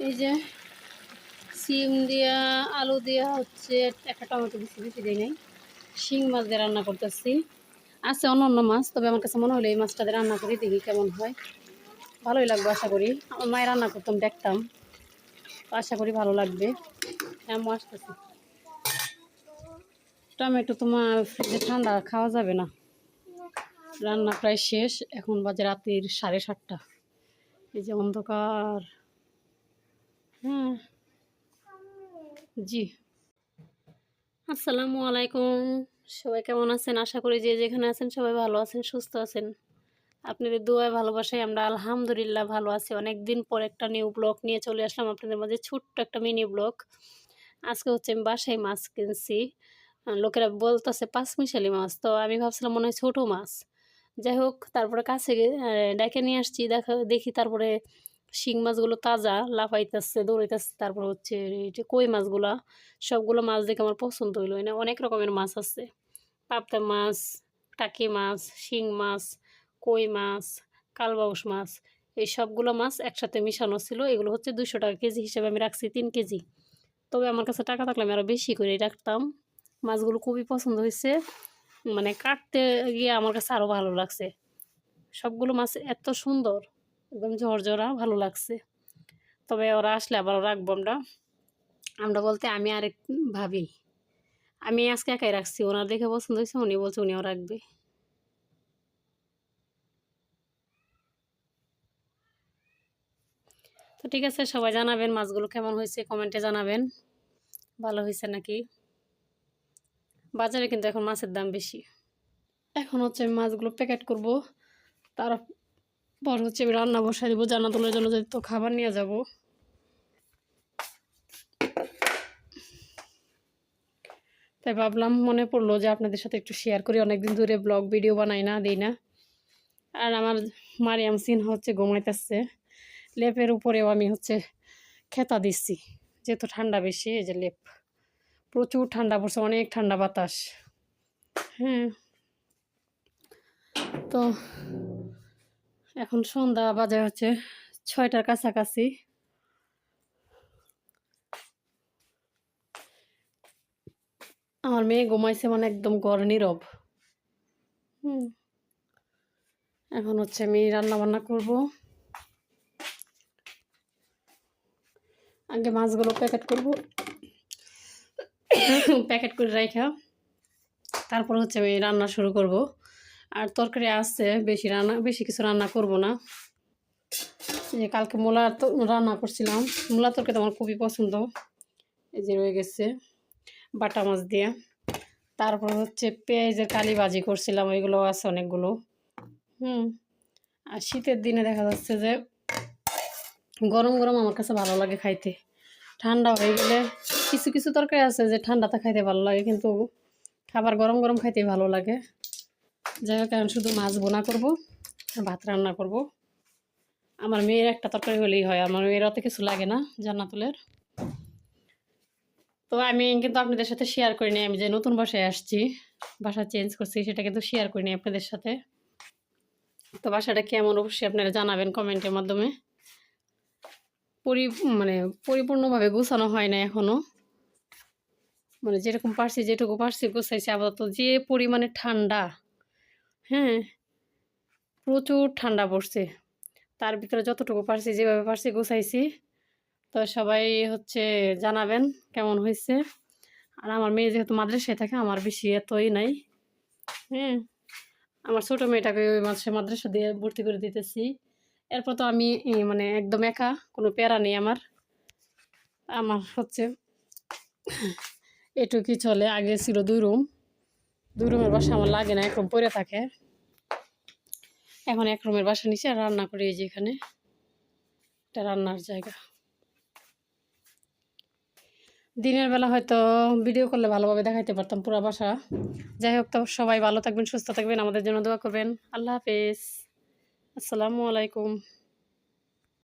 এই যে সিম দিয়া, আলু দিয়া হচ্ছে একটা টমেটো বেশি বেশি দিই নাই। শিং মাছ দিয়ে রান্না করতেছি। আছে অন্য অন্য মাছ, তবে আমার কাছে মনে হলো এই মাছটা দিয়ে রান্না করি, দেখি কেমন হয়। ভালোই লাগবে আশা করি। আমার মায়ের রান্না করতাম, দেখতাম। আশা করি ভালো লাগবে। হ্যাঁ আসতেছি। টমেটো তোমার ফ্রিজে ঠান্ডা, খাওয়া যাবে না। রান্না প্রায় শেষ, এখন বাজে রাতের সাড়ে সাতটা। এই যে অন্ধকার। হ্যাঁ জি। আসসালামু আলাইকুম। সবাই কেমন আছেন? আশা করি যে যেখানে আছেন সবাই ভালো আছেন, সুস্থ আছেন। আপনাদের দোয়ায় ভালোবাসায় আমরা আলহামদুলিল্লাহ ভালো আছি। অনেক দিন পর একটা নিউ ব্লগ নিয়ে চলে আসলাম আপনাদের মাঝে, ছোট্ট একটা মিনি ব্লগ আজকে হচ্ছে আমি বাসায় মাছ কিনছি। লোকেরা বলতেছে পাঁচ মিশালি মাছ। তো আমি ভাবছিলাম মনে হয় ছোটো মাছ। যাই হোক, তারপরে কাছে ডেকে নিয়ে আসছি, দেখা, দেখি তারপরে শিং মাছগুলো তাজা, লাফাইতেছে, দৌড়াইতেছে, তারপর হচ্ছে যে কই মাছগুলা, সবগুলো মাছ দেখে আমার পছন্দ হইল। এনে অনেক রকমের মাছ আছে। পাবদা মাছ, টাকি মাছ, শিং মাছ, কই মাছ, কালবাউস মাছ, এই সবগুলো মাছ একসাথে মিশানো ছিল। এগুলো হচ্ছে দুশো টাকা কেজি হিসেবে আমি রাখছি তিন কেজি। তবে আমার কাছে টাকা থাকলে আমি আরও বেশি করে রাখতাম। মাছগুলো খুবই পছন্দ হয়েছে মানে কাটতে গিয়ে আমার কাছে আরও ভালো লাগছে। সবগুলো মাছ এত সুন্দর। একদম ঝরঝরা, ভালো লাগছে। তবে ওরা আসলে আবার রাখব আমরা। আমরা বলতে আমি আরেক ভাবি। আমি আজকে একাই রাখছি, ওনার দেখে পছন্দ হয়েছে, উনি বলছে উনিও রাখবে। তো ঠিক আছে, সবাই জানাবেন মাছগুলো কেমন হয়েছে, কমেন্টে জানাবেন। ভালো হয়েছে নাকি? বাজারে কিন্তু এখন মাছের দাম বেশি। এখন হচ্ছে আমি মাছগুলো প্যাকেট করব। তারপর হচ্ছে রান্না বসাই দেবো জানাতলের জন্য যদি তো খাবার নিয়ে যাব। তাই ভাবলাম, মনে পড়ল যে আপনাদের সাথে একটু শেয়ার করি, অনেকদিন ধরে ব্লগ ভিডিও বানাই না, দিই না। আর আমার মারিয়াম সিন হচ্ছে ঘুমাইতেছে, লেপের উপরেও আমি হচ্ছে খেতা দিচ্ছি, যেহেতু ঠান্ডা বেশি, এই যে লেপ। প্রচুর ঠান্ডা পড়ছে, অনেক ঠান্ডা বাতাস। হ্যাঁ। তো এখন সন্ধ্যা বাজে হচ্ছে ছয়টার কাছাকাছি। আমার মেয়ে ঘুমাইছে মানে একদম ঘর নীরব। এখন হচ্ছে আমি রান্না বান্না করব। আগে মাছগুলো প্যাকেট করব। প্যাকেট করে রাখা তারপর হচ্ছে আমি রান্না শুরু করব। আর তরকারি আসছে বেশি রান্না, বেশি কিছু রান্না করব না। যে কালকে মূলা রান্না করছিলাম। মূলা তরকারি তো আমার খুবই পছন্দ। এই যে রয়ে গেছে বাটা মাছ দিয়ে। তারপর হচ্ছে পেঁয়াজের কালি ভাজি করছিলাম, ওইগুলো আছে অনেকগুলো। হুম, আর শীতের দিনে দেখা যাচ্ছে যে গরম গরম আমার কাছে ভালো লাগে খাইতে। ঠান্ডা হয়ে গেলে কিছু কিছু তরকারি আছে যে ঠান্ডাতে খাইতে ভালো লাগে, কিন্তু খাবার গরম গরম খাইতে ভালো লাগে। যাই হোক, এখন শুধু মাছ বোনা করব, ভাত রান্না করব। আমার মেয়ের একটা তরকারি হলেই হয়, আমার মেয়ের অত কিছু লাগে না জান্নাতুলের। তো আমি কিন্তু আপনাদের সাথে শেয়ার করিনি আমি যে নতুন বাসায় আসছি, বাসা চেঞ্জ করছি, সেটা কিন্তু শেয়ার করিনি আপনাদের সাথে। তো বাসাটা কেমন অবশ্যই আপনারা জানাবেন কমেন্টের মাধ্যমে। পরি মানে পরিপূর্ণভাবে গোছানো হয় না এখনও মানে যেরকম পারছি, যেটুকু পারছি গোছাইছি, আপাতত যে পরিমাণে ঠান্ডা হ্যাঁ প্রচুর ঠান্ডা পড়ছে। তার ভিতরে যতটুকু পারছি, যেভাবে পারছি গোছাইছি। তো সবাই হচ্ছে জানাবেন কেমন হয়েছে। আর আমার মেয়ে যেহেতু মাদ্রাসায় থাকে, আমার বেশি এতই নাই। হ্যাঁ আমার ছোটো মেয়েটাকে ওই মাসে মাদ্রাসা দিয়ে ভর্তি করে দিতেছি। এরপর তো আমি মানে একদম একা, কোনো প্যারা নেই আমার। আমার হচ্ছে, এটুকুই চলে। আগে ছিল দুই রুম। দুই রুমের বাসা আমার লাগে না এক রুম পরে থাকে। এখন এক রুমের বাসা নিচে রান্না করি এই যে এখানে। এটা রান্নার জায়গা। দিনের বেলা হয়তো ভিডিও করলে ভালোভাবে দেখাইতে পারতাম পুরা বাসা। যাই হোক, তো সবাই ভালো থাকবেন, সুস্থ থাকবেন, আমাদের জন্য দোয়া করবেন। আল্লাহ হাফেজ। আসসালামু আলাইকুম।